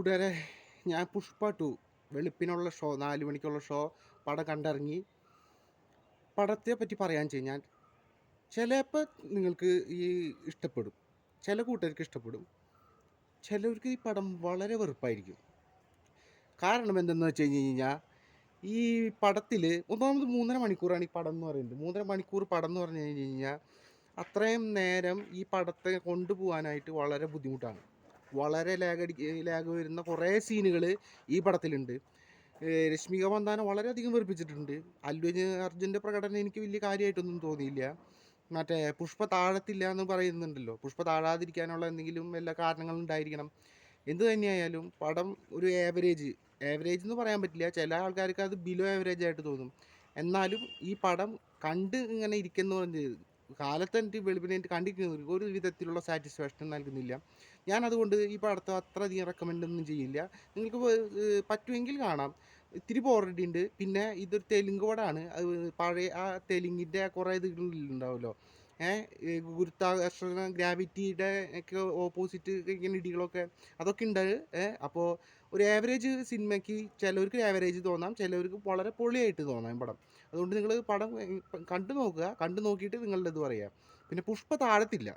കൂട്ടുകാരെ ഞാൻ Pushpa to വെളുപ്പിനുള്ള show നാല് മണിക്കുള്ള ഷോ പടം കണ്ടിറങ്ങി. പടത്തെ പറ്റി പറയാൻ ഞാൻ. ചിലപ്പോൾ നിങ്ങൾക്ക് ഈ ഇഷ്ടപ്പെടും. ചില കൂട്ടുകാർക്ക് ഇഷ്ടപ്പെടും. ചിലവർക്ക് ഈ പടം വളരെ വെറുപ്പായിരിക്കും. കാരണം എന്തെന്ന് വെച്ച് കഴിഞ്ഞ് കഴിഞ്ഞാൽ ഈ പടത്തിൽ ഒന്നാമത് മൂന്നര മണിക്കൂറാണ് ഈ പടം എന്ന് പറയുന്നത്. മൂന്നര മണിക്കൂർ പടം എന്ന് പറഞ്ഞു കഴിഞ്ഞ് കഴിഞ്ഞാൽ അത്രയും നേരം ഈ പടത്തെ കൊണ്ടുപോകാനായിട്ട് വളരെ ബുദ്ധിമുട്ടാണ്. വളരെ ലാഗടി ലാഗ് വരുന്ന കുറേ സീനുകൾ ഈ പടത്തിലുണ്ട്. രശ്മിക മന്ദാന വളരെയധികം വെറുപ്പിച്ചിട്ടുണ്ട്. അല്ലു അർജുന്റെ പ്രകടനം എനിക്ക് വലിയ കാര്യമായിട്ടൊന്നും തോന്നിയില്ല. മറ്റേ പുഷ്പ താഴത്തില്ല എന്ന് പറയുന്നുണ്ടല്ലോ. പുഷ്പ താഴാതിരിക്കാനുള്ള എന്തെങ്കിലും എല്ലാ കാരണങ്ങളും ഉണ്ടായിരിക്കണം. എന്ത് തന്നെയായാലും പടം ഒരു ആവറേജ് ആവറേജ് എന്ന് പറയാൻ പറ്റില്ല. ചില ആൾക്കാർക്ക് അത് ബിലോ ആവറേജ് ആയിട്ട് തോന്നും. എന്നാലും ഈ പടം കണ്ട് ഇങ്ങനെ ഇരിക്കുന്ന പറഞ്ഞ് കാലത്ത് എനിക്ക് വെളുപ്പിനായിട്ട് കണ്ടിരിക്കുന്നവർക്ക് ഒരു വിധത്തിലുള്ള സാറ്റിസ്ഫാക്ഷൻ നൽകുന്നില്ല. ഞാൻ അതുകൊണ്ട് ഈ പടത്തെ അത്രയധികം റെക്കമെൻഡ് ഒന്നും ചെയ്യില്ല. നിങ്ങൾക്ക് പറ്റുമെങ്കിൽ കാണാം. ഇത്തിരി ബോറടി ഉണ്ട് പിന്നെ ഇതൊരു തെലുങ്ക് പടമാണ് പഴയ ആ തെലുങ്കിന്റെ കുറേ ഇതുകളുണ്ടാവുമല്ലോ ഗുരുത്വാകർഷണ ഗ്രാവിറ്റിയുടെ ഒക്കെ ഓപ്പോസിറ്റ് ഇങ്ങനെ ഇടികളൊക്കെ അതൊക്കെ ഉണ്ട് അപ്പോൾ ഒരു ആവറേജ് സിനിമയ്ക്ക് ചിലവർക്ക് ആവറേജ് തോന്നാം ചിലവർക്ക് വളരെ പൊളിയായിട്ട് തോന്നാം പടം. അതുകൊണ്ട് നിങ്ങൾ പടം കണ്ടു നോക്കുക കണ്ടു നോക്കിയിട്ട് നിങ്ങളുടെ ഇത് പറയുക പിന്നെ പുഷ്പ താഴത്തില്ല.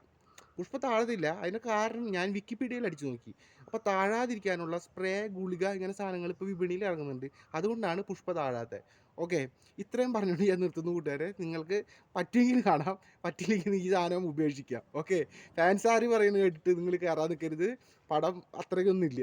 പുഷ്പ താഴത്തില്ല അതിന് കാരണം ഞാൻ വിക്കിപീഡിയയിൽ അടിച്ചു നോക്കി. അപ്പോൾ താഴാതിരിക്കാനുള്ള സ്പ്രേ ഗുളിക ഇങ്ങനെ സാധനങ്ങൾ ഇപ്പോൾ വിപണിയിൽ ഇറങ്ങുന്നുണ്ട്. അതുകൊണ്ടാണ് പുഷ്പ താഴാത്തത് ഓക്കെ. ഇത്രയും പറഞ്ഞുകൊണ്ട് ഞാൻ നിർത്തുന്നു കൂട്ടുകാരെ. നിങ്ങൾക്ക് പറ്റുമെങ്കിൽ കാണാം. പറ്റില്ലെങ്കിൽ ഈ സാധനം ഉപേക്ഷിക്കാം. ഓക്കെ. ഫാൻസാരി പറയുന്നത് കേട്ടിട്ട് നിങ്ങൾ കയറാൻ നിൽക്കരുത്. പടം അത്രയ്ക്കൊന്നും ഇല്ല